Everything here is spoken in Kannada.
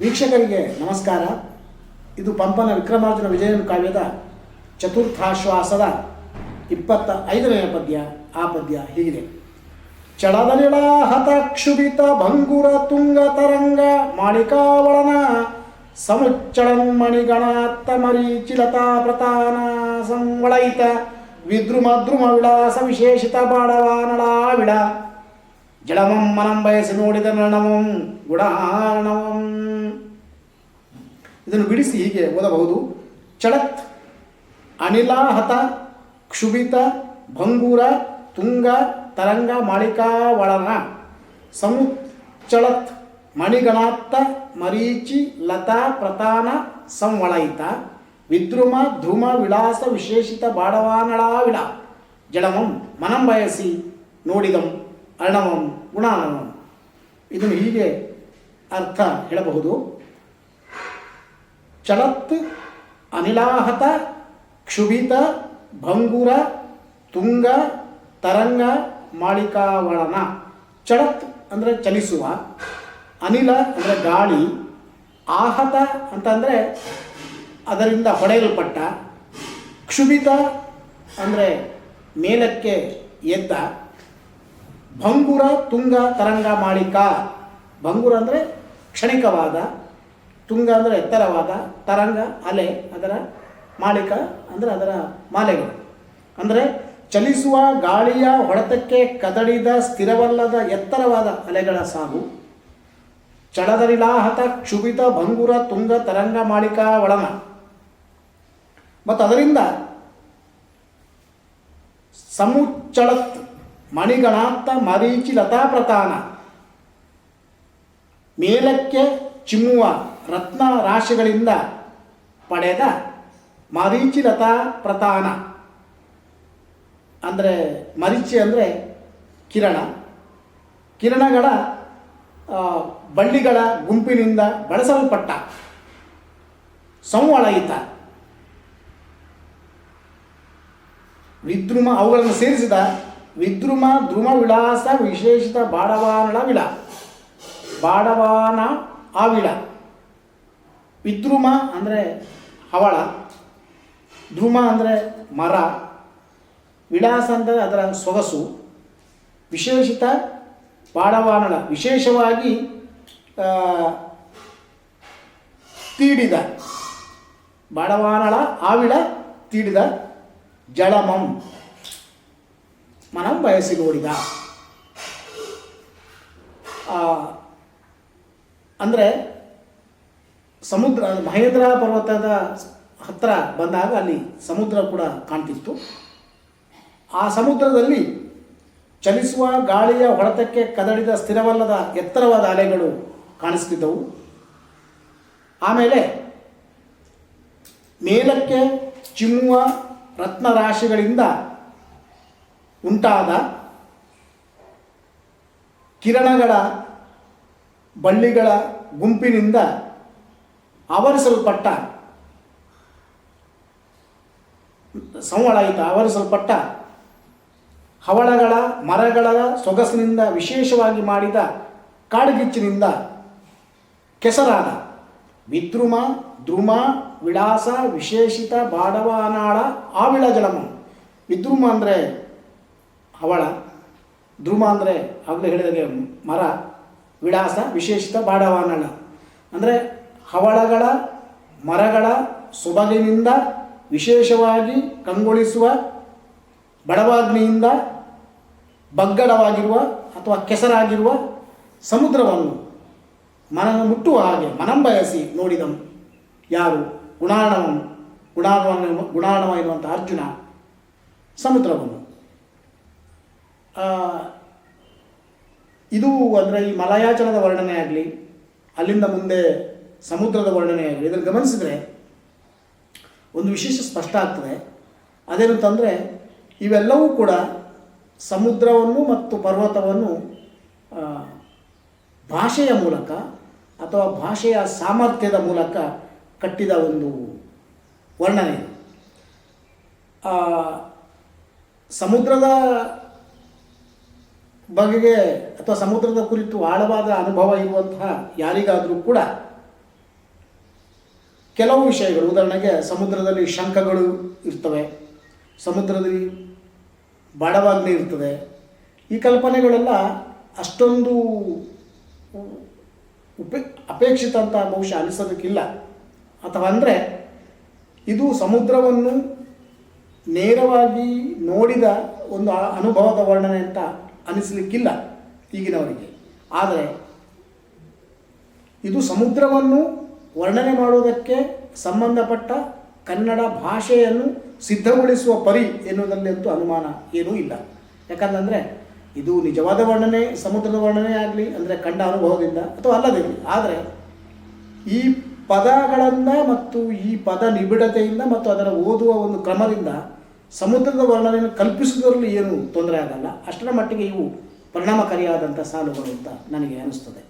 ವೀಕ್ಷಕರಿಗೆ ನಮಸ್ಕಾರ. ಇದು ಪಂಪನ ವಿಕ್ರಮಾರ್ಜುನ ವಿಜಯನ ಕಾವ್ಯದ ಚತುರ್ಥಾಶ್ವಾಸದ ಇಪ್ಪತ್ತ ಐದನೆಯ ಪದ್ಯ. ಆ ಪದ್ಯ ಹೀಗಿದೆ. ಚಳದಲಿಳಾಹತ ಕ್ಷುಭಿತ ಭಂಗುರ ತುಂಗ ತರಂಗ ಮಾಳಿಕಾವಳನ ಸಮುಚ್ಚಳನ್ಮಣಿಗಣಾತ್ತ ಮರೀಚಿಲತಾ ಪ್ರತಾನ ಸಂವಳಯಿತ ವಿದ್ರುಮದ್ರುಮ ವಿಳಾಸ ವಿಶೇಷಿತ ಬಾಡವಾನಳಾವಿಡ ಜಳಮಂ ಮನಂ ಬಯಸಿ ನೋಡಿದ ನಣಮಂ ಗುಣಾರ್ಣವಂ ಇದನ್ನು ಬಿಡಿಸಿ ಹೀಗೆ ಓದಬಹುದು. ಚಳತ್ ಅನಿಲಾಹತ, ಕ್ಷುಭಿತ, ಭಂಗೂರ, ತುಂಗ, ತರಂಗ ಮಾಳಿಕಾವಳನ ಸಮುಚ್ಚಳತ್ ಮಣಿಗಣಾತ್ತ, ಮರೀಚಿ, ಲತಾ, ಪ್ರತಾನ, ಸಂವಳಯಿತ. ವಿದ್ರುಮ ಧ್ರುಮ ವಿಳಾಸ, ವಿಶೇಷಿತ ಬಾಡವಾನಳಾವಿಳ ಜಡಮಂ, ಮನಂ ಬಯಸಿ, ನೋಡಿದಂ ಅರ್ಣವಂ ಗುಣಾನಮಂ. ಇದನ್ನು ಹೀಗೆ ಅರ್ಥ ಹೇಳಬಹುದು. ಚಳತ್ ಅನಿಲಾಹತ, ಕ್ಷುಭಿತ, ಭಂಗುರ, ತುಂಗ, ತರಂಗ, ಮಾಳಿಕಾವಳನ. ಚಳತ್ ಅಂದರೆ ಚಲಿಸುವ, ಅನಿಲ ಅಂದರೆ ಗಾಳಿ, ಆಹತ ಅಂತಂದರೆ ಅದರಿಂದ ಹೊಡೆಯಲ್ಪಟ್ಟ, ಕ್ಷುಭಿತ ಅಂದರೆ ಮೇಲಕ್ಕೆ ಎದ್ದ, ಭಂಗುರ, ತುಂಗ, ತರಂಗ, ಮಾಳಿಕ. ಭಂಗುರ ಅಂದರೆ ಕ್ಷಣಿಕವಾದ ತುಂಗ ಅಂದರೆ ಎತ್ತರವಾದ ತರಂಗ, ಅಲೆ, ಅದರ ಮಾಳಿಕ ಅಂದರೆ ಅದರ ಮಾಲೆಗಳು. ಅಂದರೆ ಚಲಿಸುವ ಗಾಳಿಯ ಹೊಡೆತಕ್ಕೆ ಕದಡಿದ ಸ್ಥಿರವಲ್ಲದ ಎತ್ತರವಾದ ಅಲೆಗಳ ಸಾಗು. ಚಳದರಿಲಾಹತ ಕ್ಷುಭಿತ ಭಂಗುರ ತುಂಗ ತರಂಗ ಮಾಳಿಕ ಒಳನ ಮತ್ತು ಅದರಿಂದ ಸಮುಚ್ಚಳತ್ ಮಣಿಗಣಾಂತ ಮರೀಚಿ ಲತಾ ಪ್ರತಾನ ಮೇಲಕ್ಕೆ ಚಿಮ್ಮುವ ರತ್ನ ರಾಶಿಗಳಿಂದ ಪಡೆದ ಮರೀಚಿ ಲತಾ ಪ್ರತಾನ ಅಂದರೆ ಮರೀಚಿ ಅಂದರೆ ಕಿರಣ. ಕಿರಣಗಳ ಬಳ್ಳಿಗಳ ಗುಂಪಿನಿಂದ ಬಳಸಲ್ಪಟ್ಟ ಸಂವಳಯಿತ ವಿದ್ರುಮ ಅವುಗಳನ್ನು ಸೇರಿಸಿದ ವಿದ್ರುಮ ಧ್ರುವ ವಿಳಾಸ ವಿಶೇಷಿತ ಬಾಡವಾನಳ ವಿಳ. ಬಾಡವಾನ ಆವಿಳ ವಿದ್ರುಮ ಅಂದರೆ ಹವಳ ಧ್ರುವ ಅಂದರೆ ಮರ, ವಿಳಾಸ ಅಂದರೆ ಅದರ ಸೊಗಸು, ವಿಶೇಷಿತ ಬಾಡವಾನಳ ವಿಶೇಷವಾಗಿ ತೀಡಿದ ಬಾಡವಾನಳ ಆವಿಳ, ತೀಡಿದ ಜಳಮಂ ಮನಂ ಬಯಸಿ ನೋಡಿದ ಅಂದರೆ ಸಮುದ್ರ, ಮಹೇಂದ್ರ ಪರ್ವತದ ಹತ್ತಿರ ಬಂದಾಗ ಅಲ್ಲಿ ಸಮುದ್ರ ಕೂಡ ಕಾಣ್ತಿತ್ತು. ಆ ಸಮುದ್ರದಲ್ಲಿ ಚಲಿಸುವ, ಗಾಳಿಯ ಹೊಡೆತಕ್ಕೆ ಕದಡಿದ ಸ್ಥಿರವಲ್ಲದ ಎತ್ತರವಾದ ಅಲೆಗಳು ಕಾಣಿಸ್ತಿದ್ದವು. ಆಮೇಲೆ ಮೇಲಕ್ಕೆ ಚಿಮ್ಮುವ ರತ್ನರಾಶಿಗಳಿಂದ ಉಂಟಾದ ಕಿರಣಗಳ ಬಳ್ಳಿಗಳ ಗುಂಪಿನಿಂದ ಆವರಿಸಲ್ಪಟ್ಟ. ಸಂವಳಯಿತ ಆವರಿಸಲ್ಪಟ್ಟ. ಹವಳಗಳ, ಮರಗಳ ಸೊಗಸಿನಿಂದ ವಿಶೇಷವಾಗಿ ಮಾಡಿದ ಕಾಡುಗಿಚ್ಚಿನಿಂದ ಕೆಸರಾದ. ವಿದ್ರುಮ, ದ್ರುಮ, ವಿಳಾಸ, ವಿಶೇಷಿತ ಬಾಡವಾನಾಳ ಆವಿಳ, ಜಲಮ. ವಿದ್ರುಮ ಅಂದರೆ ಹವಳ, ದ್ರುಮ ಅಂದರೆ ಆಗಲೇ ಹೇಳಿದಾಗೆ ಮರ, ವಿಳಾಸ, ವಿಶೇಷಿತ ಬಾಡವಾನಾಳ ಅಂದರೆ ಹವಳಗಳ, ಮರಗಳ ಸೊಬಗಿನಿಂದ ವಿಶೇಷವಾಗಿ ಕಂಗೊಳಿಸುವ ಬಡವಾಗ್ನಿಯಿಂದ ಬಗ್ಗಡವಾಗಿರುವ ಅಥವಾ ಕೆಸರಾಗಿರುವ ಸಮುದ್ರವನ್ನು ಮನ ಮುಟ್ಟುವ ಹಾಗೆ ಮನಂಬಯಸಿ ನೋಡಿದನು. ನೋಡಿದಂ ಯಾರು? ಗುಣಾಣವನ್ನು ಗುಣಾಣವನ್ನು ಗುಣಾಣವ ಎನ್ನುವಂಥ ಅರ್ಜುನ ಸಮುದ್ರವನ್ನು. ಇದು ಅಂದರೆ ಈ ಮಲಯಾಚಲದ ವರ್ಣನೆ ಆಗಲಿ, ಅಲ್ಲಿಂದ ಮುಂದೆ ಸಮುದ್ರದ ವರ್ಣನೆ ಆಗಲಿ ಇದನ್ನು ಗಮನಿಸಿದರೆ ಒಂದು ವಿಶೇಷ ಸ್ಪಷ್ಟ ಆಗ್ತದೆ. ಅದೇನಂತಂದರೆ ಇವೆಲ್ಲವೂ ಕೂಡ ಸಮುದ್ರವನ್ನು ಮತ್ತು ಪರ್ವತವನ್ನು ಭಾಷೆಯ ಮೂಲಕ ಅಥವಾ ಭಾಷೆಯ ಸಾಮರ್ಥ್ಯದ ಮೂಲಕ ಕಟ್ಟಿದ ಒಂದು ವರ್ಣನೆ ಸಮುದ್ರದ ಬಗೆಗೆ ಅಥವಾ ಸಮುದ್ರದ ಕುರಿತು ಆಳವಾದ ಅನುಭವ ಇರುವಂತಹ ಯಾರಿಗಾದರೂ ಕೂಡ ಕೆಲವು ವಿಷಯಗಳು, ಉದಾಹರಣೆಗೆ ಸಮುದ್ರದಲ್ಲಿ ಶಂಖಗಳು ಇರ್ತವೆ, ಸಮುದ್ರದಲ್ಲಿ ಬಾಡವಾಗ್ನಿ ಇರ್ತದೆ, ಈ ಕಲ್ಪನೆಗಳೆಲ್ಲ ಅಷ್ಟೊಂದು ಉಪ, ಅಪೇಕ್ಷಿತ ಅಂತ ಬಹುಶಃ ಅನಿಸೋದಕ್ಕಿಲ್ಲ. ಅಥವಾ ಅಂದರೆ, ಇದು ಸಮುದ್ರವನ್ನು ನೇರವಾಗಿ ನೋಡಿದ ಒಂದು ಅನುಭವದ ವರ್ಣನೆ ಅಂತ ಅನಿಸಲಿಕ್ಕಿಲ್ಲ ಈಗಿನವರಿಗೆ. ಆದರೆ, ಇದು ಸಮುದ್ರವನ್ನು ವರ್ಣನೆ ಮಾಡುವುದಕ್ಕೆ ಸಂಬಂಧಪಟ್ಟ ಕನ್ನಡ ಭಾಷೆಯನ್ನು ಸಿದ್ಧಗೊಳಿಸುವ ಪರಿ ಎನ್ನುವುದರಲ್ಲಿ ಅಂತೂ ಅನುಮಾನ ಏನೂ ಇಲ್ಲ. ಯಾಕಂತಂದರೆ ಇದು ನಿಜವಾದ ವರ್ಣನೆ, ಸಮುದ್ರದ ವರ್ಣನೆ ಆಗಲಿ, ಅಂದರೆ ಕಂಡ ಅನುಭವದಿಂದ ಅಥವಾ ಅಲ್ಲದಿರಲಿ. ಆದರೆ ಈ ಪದಗಳನ್ನು ಮತ್ತು ಈ ಪದ ನಿಬಿಡತೆಯಿಂದ ಮತ್ತು ಅದರ ಓದುವ ಒಂದು ಕ್ರಮದಿಂದ ಸಮುದ್ರದ ವರ್ಣನೆಯನ್ನು ಕಲ್ಪಿಸುವುದರಲ್ಲಿ ಏನು ತೊಂದರೆ ಆಗಲ್ಲ. ಅಷ್ಟರ ಮಟ್ಟಿಗೆ ಇವು ಪರಿಣಾಮಕಾರಿಯಾದಂಥ ಸಾಲುಗಳು ಅಂತ ನನಗೆ ಅನಿಸ್ತದೆ.